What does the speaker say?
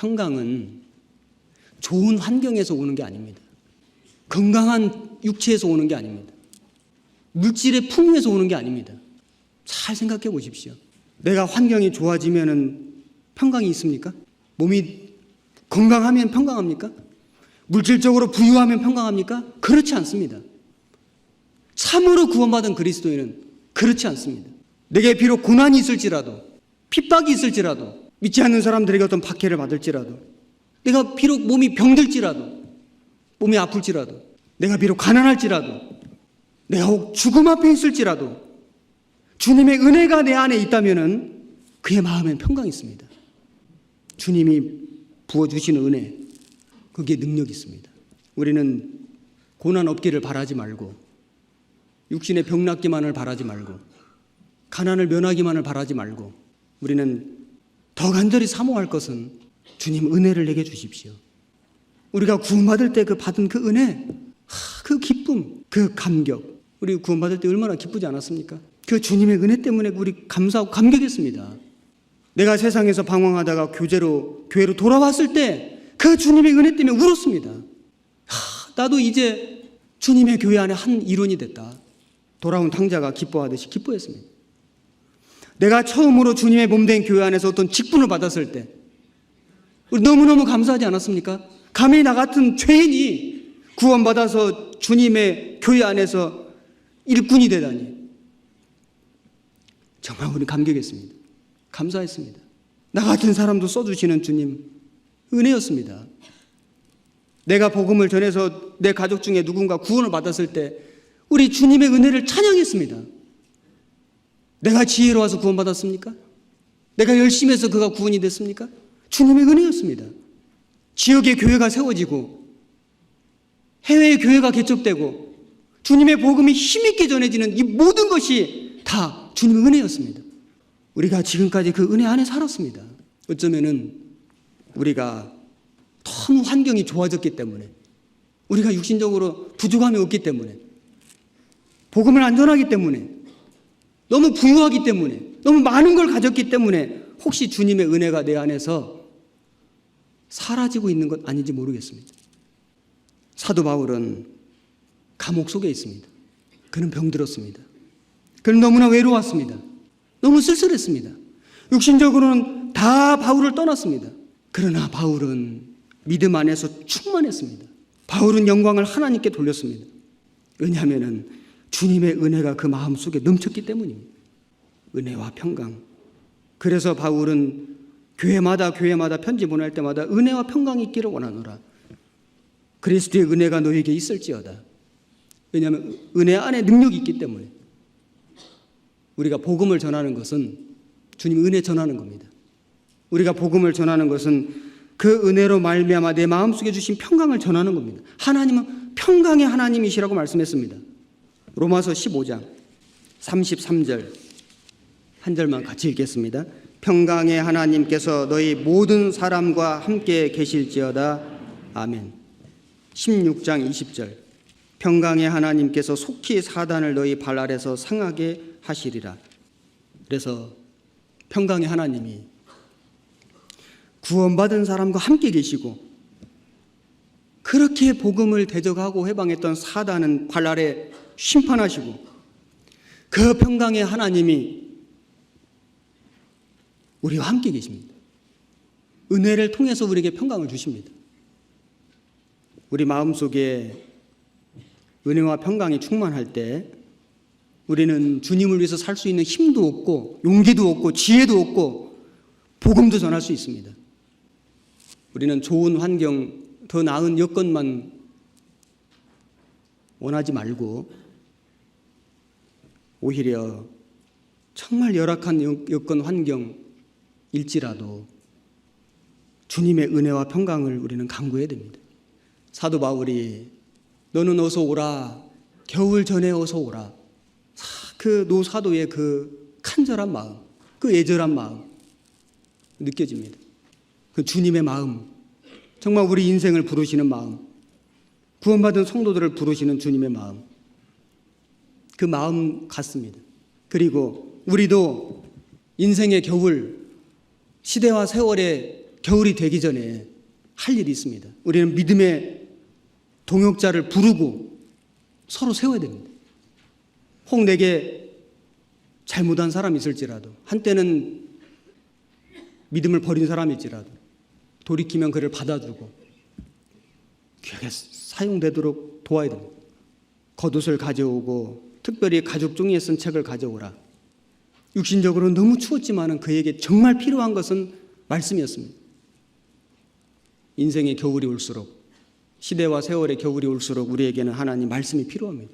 평강은 좋은 환경에서 오는 게 아닙니다. 건강한 육체에서 오는 게 아닙니다. 물질의 풍요에서 오는 게 아닙니다. 잘 생각해 보십시오. 내가 환경이 좋아지면은 평강이 있습니까? 몸이 건강하면 평강합니까? 물질적으로 부유하면 평강합니까? 그렇지 않습니다. 참으로 구원받은 그리스도인은 그렇지 않습니다. 내게 비록 고난이 있을지라도 핍박이 있을지라도 믿지 않는 사람들에게 어떤 박해를 받을지라도 내가 비록 몸이 병들지라도 몸이 아플지라도 내가 비록 가난할지라도 내가 혹 죽음 앞에 있을지라도 주님의 은혜가 내 안에 있다면은 그의 마음엔 평강이 있습니다. 주님이 부어주시는 은혜, 거기에 능력이 있습니다. 우리는 고난 없기를 바라지 말고, 육신의 병 낫기만을 바라지 말고, 가난을 면하기만을 바라지 말고, 우리는 더 간절히 사모할 것은 주님 은혜를 내게 주십시오. 우리가 구원받을 때 그 받은 그 은혜, 하, 그 기쁨, 그 감격, 우리 구원받을 때 얼마나 기쁘지 않았습니까? 그 주님의 은혜 때문에 우리 감사하고 감격했습니다. 내가 세상에서 방황하다가 교제로 교회로 돌아왔을 때 그 주님의 은혜 때문에 울었습니다. 하, 나도 이제 주님의 교회 안에 한 일원이 됐다. 돌아온 탕자가 기뻐하듯이 기뻐했습니다. 내가 처음으로 주님의 몸된 교회 안에서 어떤 직분을 받았을 때 너무너무 감사하지 않았습니까? 감히 나 같은 죄인이 구원받아서 주님의 교회 안에서 일꾼이 되다니 정말 우리 감격했습니다. 감사했습니다. 나 같은 사람도 써주시는 주님 은혜였습니다. 내가 복음을 전해서 내 가족 중에 누군가 구원을 받았을 때 우리 주님의 은혜를 찬양했습니다. 내가 지혜로워서 구원받았습니까? 내가 열심히 해서 그가 구원이 됐습니까? 주님의 은혜였습니다. 지역의 교회가 세워지고 해외의 교회가 개척되고 주님의 복음이 힘있게 전해지는 이 모든 것이 다 주님의 은혜였습니다. 우리가 지금까지 그 은혜 안에 살았습니다. 어쩌면은 우리가 너무 환경이 좋아졌기 때문에 우리가 육신적으로 부족함이 없기 때문에 복음을 안전하기 때문에 너무 부유하기 때문에 너무 많은 걸 가졌기 때문에 혹시 주님의 은혜가 내 안에서 사라지고 있는 것 아닌지 모르겠습니다. 사도 바울은 감옥 속에 있습니다. 그는 병들었습니다. 그는 너무나 외로웠습니다. 너무 쓸쓸했습니다. 육신적으로는 다 바울을 떠났습니다. 그러나 바울은 믿음 안에서 충만했습니다. 바울은 영광을 하나님께 돌렸습니다. 왜냐하면 주님의 은혜가 그 마음 속에 넘쳤기 때문입니다. 은혜와 평강. 그래서 바울은 교회마다 교회마다 편지 보낼 때마다 은혜와 평강이 있기를 원하노라. 그리스도의 은혜가 너에게 있을지어다. 왜냐하면 은혜 안에 능력이 있기 때문에 우리가 복음을 전하는 것은 주님 은혜 전하는 겁니다. 우리가 복음을 전하는 것은 그 은혜로 말미암아 내 마음속에 주신 평강을 전하는 겁니다. 하나님은 평강의 하나님이시라고 말씀했습니다. 로마서 15장 33절 한 절만 같이 읽겠습니다. 평강의 하나님께서 너희 모든 사람과 함께 계실지어다. 아멘. 16장 20절 평강의 하나님께서 속히 사단을 너희 발 아래서 상하게 하시리라. 그래서 평강의 하나님이 구원받은 사람과 함께 계시고 그렇게 복음을 대적하고 해방했던 사단은 발 아래 심판하시고 그 평강의 하나님이 우리와 함께 계십니다. 은혜를 통해서 우리에게 평강을 주십니다. 우리 마음 속에 은혜와 평강이 충만할 때 우리는 주님을 위해서 살 수 있는 힘도 없고 용기도 없고 지혜도 없고 복음도 전할 수 있습니다. 우리는 좋은 환경, 더 나은 여건만 원하지 말고 오히려 정말 열악한 여건 환경일지라도 주님의 은혜와 평강을 우리는 강구해야 됩니다. 사도 바울이 너는 어서 오라 겨울 전에 어서 오라 그 노사도의 그 간절한 마음, 그 애절한 마음 느껴집니다. 그 주님의 마음, 정말 우리 인생을 부르시는 마음, 구원받은 성도들을 부르시는 주님의 마음, 그 마음 같습니다. 그리고 우리도 인생의 겨울, 시대와 세월의 겨울이 되기 전에 할 일이 있습니다. 우리는 믿음의 동역자를 부르고 서로 세워야 됩니다. 혹 내게 잘못한 사람이 있을지라도 한때는 믿음을 버린 사람일지라도 돌이키면 그를 받아주고 귀하게 사용되도록 도와야 됩니다. 겉옷을 가져오고 특별히 가족 중에 쓴 책을 가져오라. 육신적으로 너무 추웠지만은 그에게 정말 필요한 것은 말씀이었습니다. 인생의 겨울이 올수록 시대와 세월의 겨울이 올수록 우리에게는 하나님 말씀이 필요합니다.